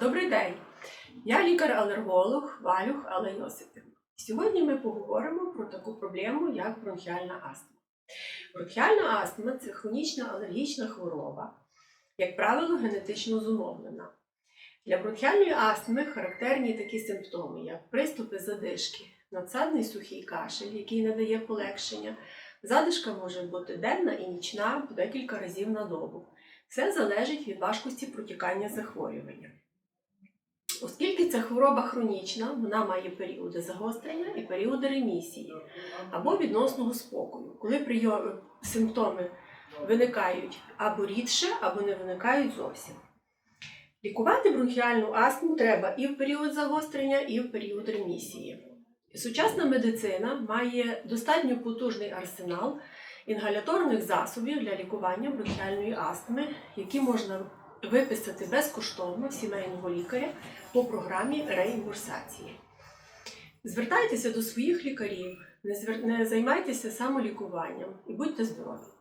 Добрий день! Я лікар-алерголог Валюх Алла. Сьогодні ми поговоримо про таку проблему, як бронхіальна астма. Бронхіальна астма це хронічна алергічна хвороба, як правило, генетично зумовлена. Для бронхіальної астми характерні такі симптоми, як приступи задишки, надсадний сухий кашель, який не дає полегшення. Задишка може бути денна і нічна по декілька разів на добу. Все залежить від важкості протікання захворювання. Оскільки ця хвороба хронічна, вона має періоди загострення і періоди ремісії або відносного спокою, коли прийом, симптоми виникають або рідше, або не виникають зовсім. Лікувати бронхіальну астму треба і в період загострення, і в період ремісії. Сучасна медицина має достатньо потужний арсенал інгаляторних засобів для лікування бронхіальної астми, які можна виписати безкоштовно сімейного лікаря по програмі реімбурсації. Звертайтеся до своїх лікарів, не займайтеся самолікуванням і будьте здорові!